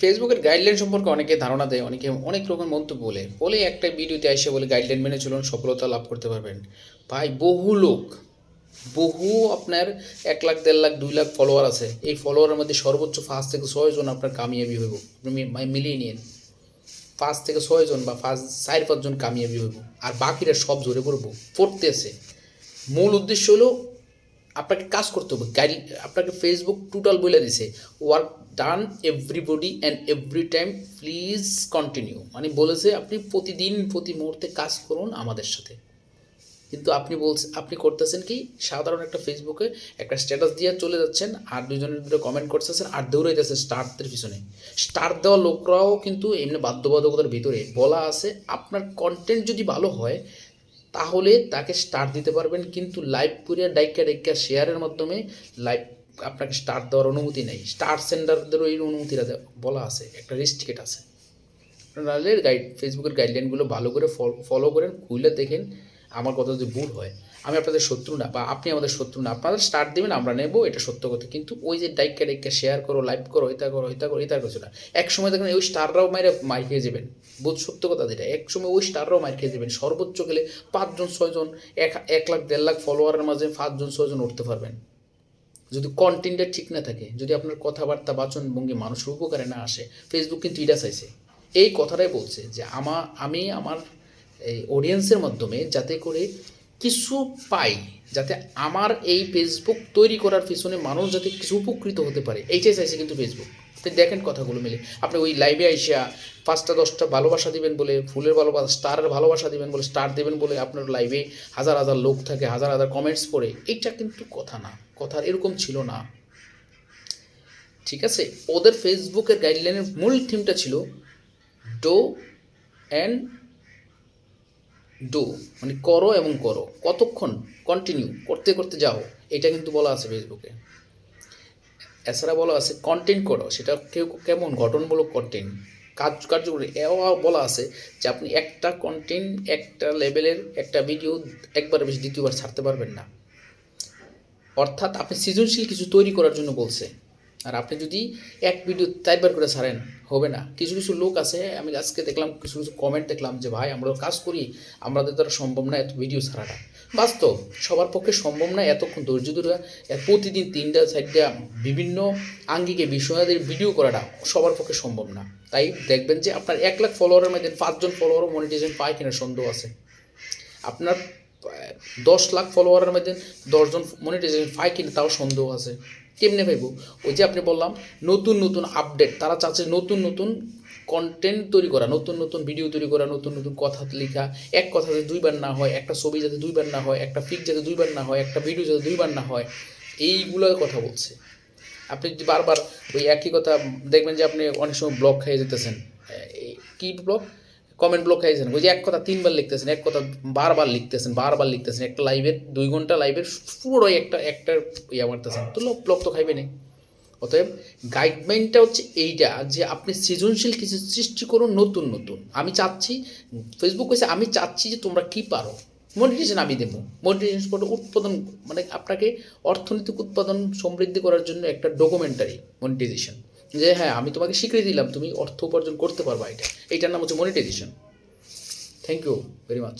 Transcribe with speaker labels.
Speaker 1: ফেসবুকের গাইডলাইন সম্পর্কে অনেকে ধারণা দেয়, অনেকে অনেক রকম মন্তব্য বলে। বলে একটা ভিডিওতে এসে বলে গাইডলাইন মেনে চলুন, সফলতা লাভ করতে পারবেন। ভাই, বহু লোক, বহু আপনার এক লাখ, দেড় লাখ, দুই লাখ ফলোয়ার আছে। এই ফলোয়ারের মধ্যে সর্বোচ্চ পাঁচ থেকে ছয় জন আপনার কামিয়াবি হইব। মিলিয়ে নিন পাঁচ থেকে ছয় জন বা পাঁচ চার পাঁচজন কামিয়াবি হইব। আর বাকিরা সব জোরে পড়ব পড়তেছে। মূল উদ্দেশ্য হলো আপনাকে কাজ করতে হবে। গাইড আপনাকে ফেসবুক টোটাল বলে দিছে work done everybody and every time please continue মানে বলেছে, আপনি প্রতিদিন, প্রতি মুহূর্তে কাজ করুন আমাদের সাথে। কিন্তু আপনি বলছেন আপনি করতেছেন কি, সাধারণ একটা ফেসবুকে একটা স্ট্যাটাস দিয়ে চলে যাচ্ছেন, আর দুজনের দুটো কমেন্ট করতেছেন, আর দৌড়ে দৌড়াইতেছেন স্টারদের পিছনে। স্টার দেওয়া লোকরাও কিন্তু এমনি বাধ্যবাধকতার ভিতরে বলা আছে, আপনার কন্টেন্ট যদি ভালো হয় তাহলে তাকে স্টার দিতে পারবেন। কিন্তু লাইভ কুরিয়ার ডাইকা ডাইকা শেয়ারের মাধ্যমে লাইভ আপনাকে স্টার দেওয়ার অনুমতি নেই। স্টার সেন্ডারদেরও এই অনুমতিটা বলা আছে। একটা রেস্ট্রিকেট আছে। গাইড ফেসবুকের গাইডলাইনগুলো ভালো করে ফলো করেন, খুলে দেখেন। আমার কথা যদি ভুল হয়, আমি আপনাদের শত্রু না বা আপনি আমাদের শত্রু না, আপনারা স্টার্ট দেবেন, আমরা নেব, এটা সত্য কথা। কিন্তু ওই যে ডাইকা ডাইকা শেয়ার করো লাইভ করো, এটা করো এটা করো, এটা করছ না। এক সময় দেখেন ওই স্টাররাও মাইরে মার খেয়ে যাবেন। বোধ সত্য কথা যেটা এক সময় ওই স্টাররাও মার খেয়ে যাবেন। সর্বোচ্চ গেলে পাঁচজন, ছয়জন, এক এক লাখ, দেড় লাখ ফলোয়ারের মাঝে পাঁচজন, ছয়জন উঠতে পারবেন। যদি কন্টেন্টটা ঠিক না থাকে, যদি আপনার কথাবার্তা বাচন ভঙ্গি মানুষের উপকারে না আসে ফেসবুক কিন্তু এটা চাইছে। এই কথাটাই বলছে যে আমা, আমি আমার এই অডিয়েন্সের মাধ্যমে যাতে করে কিছু পাই, যাতে আমার এই ফেসবুক তৈরি করার পিছনে মানুষ যাতে কিছু উপকৃত হতে পারে। এইটাই চাইছে কিন্তু ফেসবুক দেখেন কথাগুলো মিলে। আপনি ওই লাইভে আইসা পাঁচটা, দশটা ভালোবাসা দিবেন বলে, ফুলের ভালোবাসা, স্টারের ভালোবাসা দিবেন বলে, স্টার দেবেন বলে আপনার লাইভে হাজার হাজার লোক থাকে, হাজার হাজার কমেন্টস পড়ে, এইটা কিন্তু কথা না। কথা এরকম ছিল না। ঠিক আছে? ওদের ফেসবুকের গাইডলাইনের মূল থিমটা ছিল ডো অ্যান্ড ডু মানে করো এবং করো। কতক্ষণ কন্টিনিউ করতে করতে যাও, এটা কিন্তু বলা আছে ফেসবুকে এছাড়া বলা আছে কন্টেন্ট করো, সেটা কেউ কেমন গঠনমূলক কন্টেন্ট কাজ, কার্যকরী, এও বলা আছে যে আপনি একটা কন্টেন্ট একটা লেভেলের একটা ভিডিও একবার বেশি, দ্বিতীয়বার ছাড়তে পারবেন না। অর্থাৎ আপনি সৃজনশীল কিছু তৈরি করার জন্য বলছে। আর আপনি যদি এক ভিডিও চারবার করে ছাড়েন, হবে না। কিছু কিছু লোক আছে, আমি আজকে দেখলাম, কিছু কিছু কমেন্ট দেখলাম যে, ভাই আমরা কাজ করি, আমাদের দ্বারা সম্ভব না এত ভিডিও ছাড়াটা। বাস্তব, সবার পক্ষে সম্ভব না এতক্ষণ ধৈর্য ধরে প্রতিদিন তিনটা, চারটা বিভিন্ন আঙ্গিকে, বিষয়াদের ভিডিও করাটা সবার পক্ষে সম্ভব না। তাই দেখবেন যে, আপনার এক লাখ ফলোয়ারের মধ্যে পাঁচজন ফলোয়ারও মনিটাইজেশন পায় কিনা সন্দেহ আছে। আপনার দশ লাখ ফলোয়ারের মধ্যে দশজন মনিটাইজেশন পায় কিনা তাও সন্দেহ আছে। কেমনে পাইব? ওই যে আপনি বললাম, নতুন নতুন আপডেট তারা চাচ্ছে নতুন নতুন কন্টেন্ট তৈরি করা, নতুন নতুন ভিডিও তৈরি করা, নতুন নতুন কথা লেখা, এক কথা যাতে দুইবার না হয়, একটা ছবি যাতে দুইবার না হয়, একটা পিক যাতে দুইবার না হয়, একটা ভিডিও যাতে দুইবার না হয়, এইগুলোর কথা বলছে। আপনি যদি বারবার ওই একই কথা দেখবেন যে আপনি অনেক সময় ব্লক খেয়ে যেতেছেন কি ব্লক কমেন্ট ব্লক খাইছেন ওই যে এক কথা তিনবার লিখতেছেন, এক কথা বারবার লিখতেছেন বারবার লিখতেছেন। একটা লাইভের দুই ঘণ্টা লাইভের পুরোই একটা একটা ইয়া মারতেছেন। তো লোক ব্লক তো খাইবে না অতএব গাইডলাইনটা হচ্ছে এইটা যে আপনি সৃজনশীল কিছু সৃষ্টি করুন নতুন নতুন। আমি চাচ্ছি ফেসবুক কইছে, আমি চাচ্ছি যে তোমরা কি পারো। মনিটাইজেশন আমি দেবো। মনিটাইজেশন উৎপাদন মানে আপনাকে অর্থনৈতিক উৎপাদন সমৃদ্ধি করার জন্য একটা ডকুমেন্টারি মনিটাইজেশন যে হ্যাঁ আমি তোমাকে স্বীকৃতি দিলাম তুমি অর্থ উপার্জন করতে পারবা এটা। এইটার নাম হচ্ছে monetization thank you very much